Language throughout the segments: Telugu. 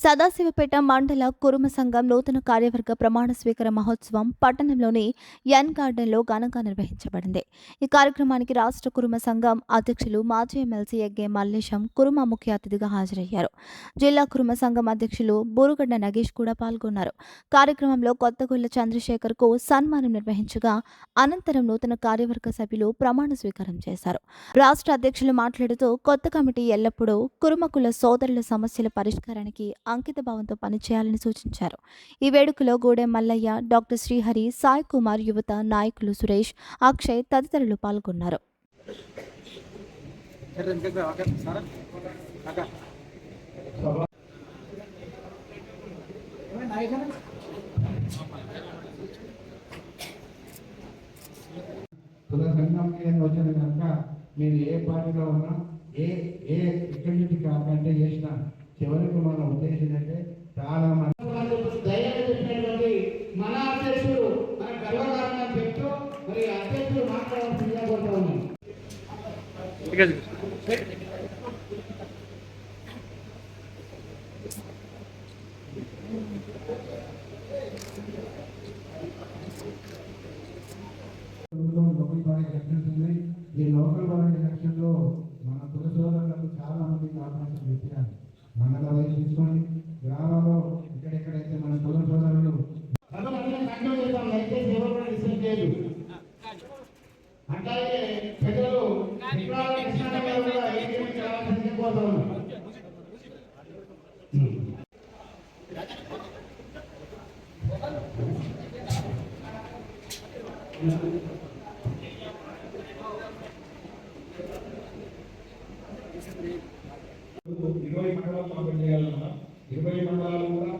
సదాశివపేట మండల కురుమ సంఘం నూతన కార్యవర్గ ప్రమాణ స్వీకార మహోత్సవం పట్టణంలోని ఎన్ గార్డెన్లో ఘనంగా నిర్వహించబడింది. ఈ కార్యక్రమానికి రాష్ట్ర కురుమ సంఘం అధ్యక్షులు మాజీ ఎమ్మెల్సీ ఎగ్గే మల్లేశం కురుమ ముఖ్య అతిథిగా హాజరయ్యారు. జిల్లా కురుమ సంఘం అధ్యక్షులు బూరుగడ్డ నగేష్ కూడా పాల్గొన్నారు. కార్యక్రమంలో కొత్తగొల్ల చంద్రశేఖర్కు సన్మానం నిర్వహించగా అనంతరం నూతన కార్యవర్గ సభ్యులు ప్రమాణ స్వీకారం చేశారు. రాష్ట్ర అధ్యక్షులు మాట్లాడుతూ కొత్త కమిటీ ఎల్లప్పుడూ కురుమకుల సోదరుల సమస్యల పరిష్కారానికి అంకిత భావంతో పనిచేయాలని సూచించారు. ఈ వేడుకలో గూడెం మల్లయ్య డాక్టర్ శ్రీహరి సాయి కుమార్ యువత నాయకులు సురేష్ అక్షయ్ తదితరులు పాల్గొన్నారు. కుల వచ్చిన కనుక మీరు ఏ పార్టీలో ఉన్నా ఏ ఏ ఎక్కడి నుంచి కాకంటే చేసిన చివరికి మన ఉద్దేశం అంటే చాలా మంది ధైర్యం చెప్పినటువంటి మన అధ్యక్షుడు మన గర్వకారణం చెప్తూ మరి అధ్యక్షుడు మాట్లాడాల్సిందిగా కోరుతా ఉన్నాను లోకల్ బాడీ ఎలక్షన్స్ ఉంది ఈ లోకల్ బాడీ ఎలక్షన్లో మన కుల సోదరులకు చాలా మందికి అవకాశం ఇచ్చారు మండల వైపు తీసుకొని గ్రామంలో ఎక్కడెక్కడైతే మన కుల సోదరులు కొంతమంది సంఘం అట్లాగే ఇరవై మండలాలు మనం చేయాలన్నా ఇరవై మండలాలు కూడా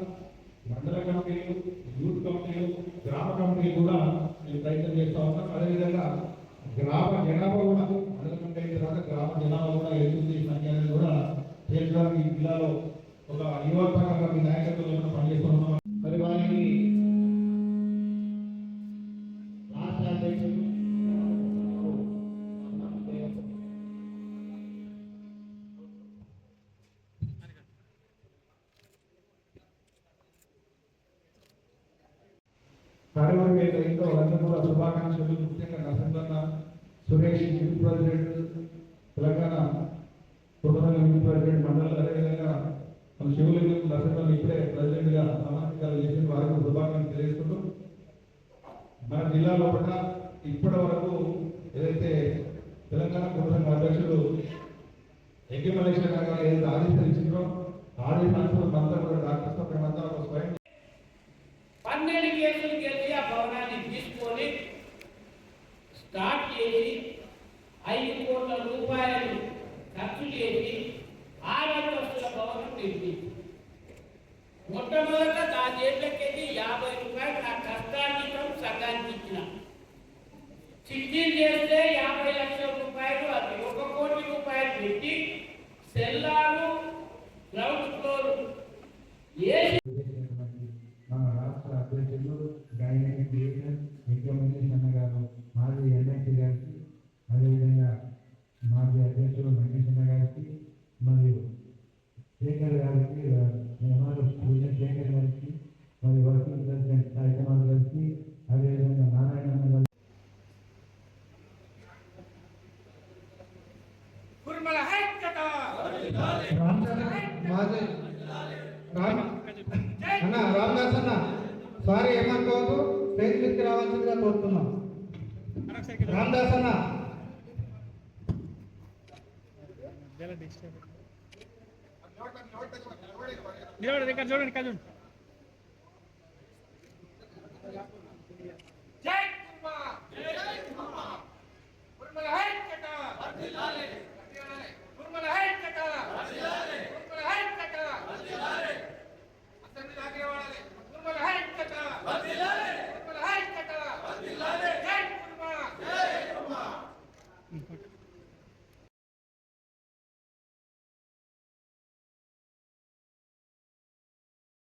మండల కమిటీలు యూత్ కమిటీలు గ్రామ కమిటీలు కూడా నేను ప్రయత్నం చేస్తా ఉన్నాను అదేవిధంగా గ్రామ జనాభా కూడా మండల కమిటీ అయిన తర్వాత గ్రామ జనాభా కూడా ఎదుగుతుంది సంఖ్య కూడా తేల్చడానికి జిల్లాలో ఒక యువత మీ నాయకత్వంలో పనిచేస్తున్నాం కార్యవర్గ ఏదైతే వాళ్ళందరూ కూడా శుభాకాంక్షలు. ముఖ్యంగా నరసింహన్న సురేష్ యూత్ ప్రెసిడెంట్ తెలంగాణ కుటుంబ యూత్ ప్రెసిడెంట్ మండలి అదేవిధంగా మన శివలింగం నరసింహన్ ఇప్పుడే ప్రెసిడెంట్గా సామాజికాలు చేసిన వారికి శుభాకాంక్షలు తెలియజేస్తూ మన జిల్లాలో కూడా ఇప్పటి వరకు ఏదైతే తెలంగాణ కుటుంబ అధ్యక్షుడు ఎగ్గి మలేషియా గారు ఏదైతే ఆదేశాలు ఇచ్చిందో ఆదేశాలు అంతా కూడా చేసి ఐదు కోట్ల రూపాయలు ఖర్చు చేసి ఆరు భవనం నిర్మించి మొట్టమొదట నా చేతులకెళ్ళి యాభై రూపాయలు నా కష్టార్జితం సగానికి ఇచ్చిన. చిట్టీలు చేస్తే యాభై లక్షల రూపాయలు అది ఒక కోటి రూపాయలు పెట్టి సెల్లాలు గ్రౌండ్ ఫ్లోర్ ఏ మన రాష్ట్ర అధ్యక్షులు డైనమిక్ డివిజన్ ముఖ్యమంత్రి అన్న గారు మాజీ ఎమ్మెల్సీ గారికి అదేవిధంగా మాజీ అధ్యక్షులు వెంకటేశ్వర గారికి మరియు శేఖర్ గారికి మేమారు పూజ శేఖర్ గారికి మరియు వర్కింగ్ ప్రెసిడెంట్ కార్యక్రమాలు గారికి అదేవిధంగా నారాయణ అన్న గారికి రామ్ అన్న రామదాస్ అన్న సారీ ఏమనుకోవద్దు. స్టేజ్ మీదకి రావాల్సిందిగా కోరుతున్నాం. రామదాస్ అన్న. ఇక్కడ చూడండి చూడండి. 嗯